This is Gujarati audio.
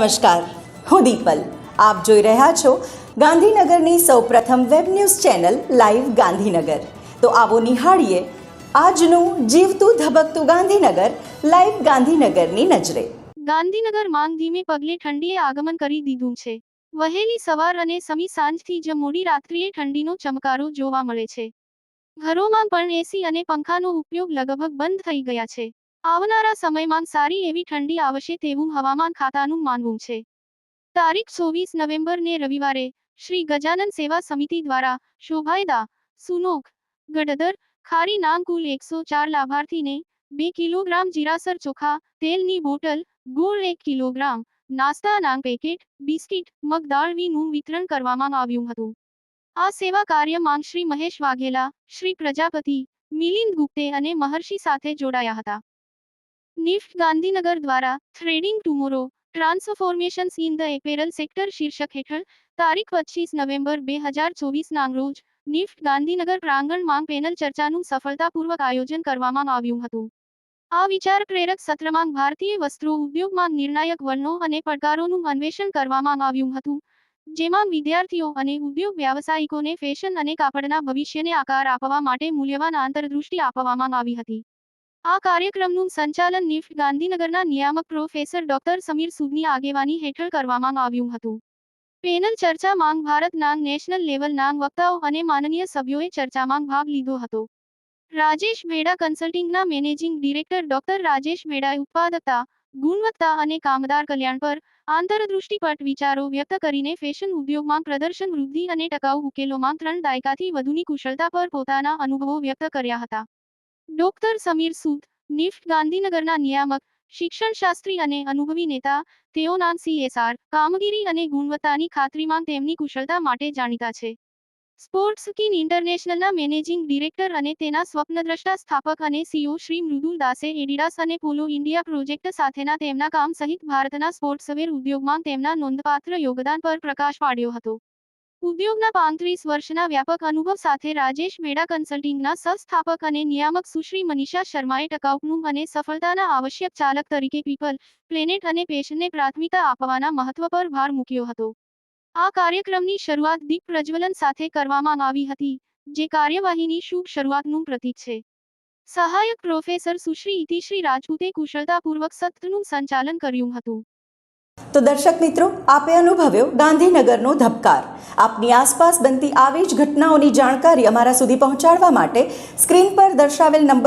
નમસ્કાર, હું દીપલ. આપ જોઈ રહ્યા છો ગાંધીનગરની સૌપ્રથમ web news channel live Gandhinagar. તો આવો નિહાળીએ આજનું જીવતું ધબકતું ગાંધીનગર, લાઈવ ગાંધીનગરની નજરે. ગાંધીનગર માંગ ધીમે પગલે ઠંડીએ આગમન કરી દીધું છે. વહેલી સવાર અને સમી સાંજથી જ મોડી રાત્રિએ ઠંડીનો ચમકારો જોવા મળે છે. ઘરોમાં પણ એસી અને પંખાનો ઉપયોગ લગભગ બંધ થઈ ગયા છે. આવનારા સમયમાં સારી એવી ઠંડી આવશે તેવું હવામાન ખાતાનું માનવું છે. તારીખ ચોવીસ નવેમ્બરને રવિવારે શ્રી ગજાનન સેવા સમિતિ દ્વારા શોભાયદા, સુનોક, ગડદર, ખારી નામ કુલ એકસો ચાર લાભાર્થીને બે કિલોગ્રામ જીરાસર ચોખા, તેલની બોટલ, ગોળ એક કિલોગ્રામ નાસ્તા નામ પેકેટ, બિસ્કિટ મગદાળવીનું વિતરણ કરવામાં આવ્યું હતું. આ સેવા કાર્યમાં શ્રી મહેશ વાઘેલા, શ્રી પ્રજાપતિ, મિલિંદ ગુપ્તે અને મહર્ષિ સાથે જોડાયા હતા. નિફ્ટ ગાંધીનગર દ્વારા threading tomorrow transformations in the apparel sector શીર્ષક હેઠળ તારીખ પચીસ નવેમ્બર બે હજાર ચોવીસના રોજ નિફ્ટ ગાંધીનગર પ્રાંગણ માંગ પેનલ ચર્ચાનું સફળતાપૂર્વક આયોજન કરવામાં આવ્યું હતું. આ વિચાર પ્રેરક સત્રમાં ભારતીય વસ્ત્રો ઉદ્યોગમાં નિર્ણાયક વલણો અને પડકારોનું અન્વેષણ કરવામાં આવ્યું હતું, જેમાં વિદ્યાર્થીઓ અને ઉદ્યોગ વ્યાવસાયિકોને ફેશન અને કાપડના ભવિષ્યને આકાર આપવા માટે મૂલ્યવાન આંતરદૃષ્ટિ આપવામાં આવી હતી. આ કાર્યક્રમનું સંચાલન નિફ્ટ ગાંધીનગરના નિયામક પ્રોફેસર ડોક્ટર સમીર સુદની આગેવાની હેઠળ કરવામાં આવ્યું હતું. પેનલ ચર્ચા માંગ ભારતના નેશનલ લેવલના વક્તાઓ અને માનનીય સભ્યોએ ચર્ચામાં ભાગ લીધો હતો. રાજેશ મેડા કન્સલ્ટિંગના મેનેજિંગ ડિરેક્ટર ડોક્ટર રાજેશ મેડાએ ઉત્પાદકતા, ગુણવત્તા અને કામદાર કલ્યાણ પર આંતરદૃષ્ટિપટ વિચારો વ્યક્ત કરીને ફેશન ઉદ્યોગમાં પ્રદર્શન વૃદ્ધિ અને ટકાઉ ઉકેલોમાં ત્રણ દાયકાથી વધુની કુશળતા પર પોતાના અનુભવો વ્યક્ત કર્યા હતા. ડોક્ટર સમીર સૂદ, નિફ્ટ ગાંધીનગરના નિયામક, શિક્ષણશાસ્ત્રી અને અનુભવી નેતા તેઓના સીએસઆર કામગીરી અને ગુણવત્તાની ખાતરીમાં તેમની કુશળતા માટે જાણીતા છે. સ્પોર્ટ્સ કિન ઇન્ટરનેશનલના મેનેજિંગ ડિરેક્ટર અને તેના સ્વપ્નદ્રષ્ટા સ્થાપક અને સીઓ શ્રી મૃદુલ દાસે એડિડાસ અને પોલો ઇન્ડિયા પ્રોજેક્ટ સાથેના તેમના કામ સહિત ભારતના સ્પોર્ટ્સવેર ઉદ્યોગમાં તેમના નોંધપાત્ર યોગદાન પર પ્રકાશ પાડ્યો હતો. ઉદ્યોગના પાંત્રીસ વર્ષના વ્યાપક અનુભવ સાથે રાજેશ મેડા કન્સલ્ટિંગના સહસ્થાપક અને નિયામક સુશ્રી મનીષા શર્માએ ટકાઉપનું અને સફળતાના આવશ્યક ચાલક તરીકે પીપલ, પ્લેનેટ અને પેશનને પ્રાથમિકતા આપવાના મહત્વ પર ભાર મૂક્યો હતો. આ કાર્યક્રમની શરૂઆત દીપ પ્રજ્વલન સાથે કરવામાં આવી હતી, જે કાર્યવાહીની શુભ શરૂઆતનું પ્રતીક છે. સહાયક પ્રોફેસર સુશ્રી ઇતિશ્રી રાજપૂતે કુશળતાપૂર્વક સત્રનું સંચાલન કર્યું હતું. તો દર્શક મિત્રો, આપે અનુભવ્યો ગાંધીનગરનો ધબકાર. આપની આસપાસ બનતી આવી જ ઘટનાઓની જાણકારી અમારા સુધી પહોંચાડવા માટે સ્ક્રીન પર દર્શાવેલ નંબર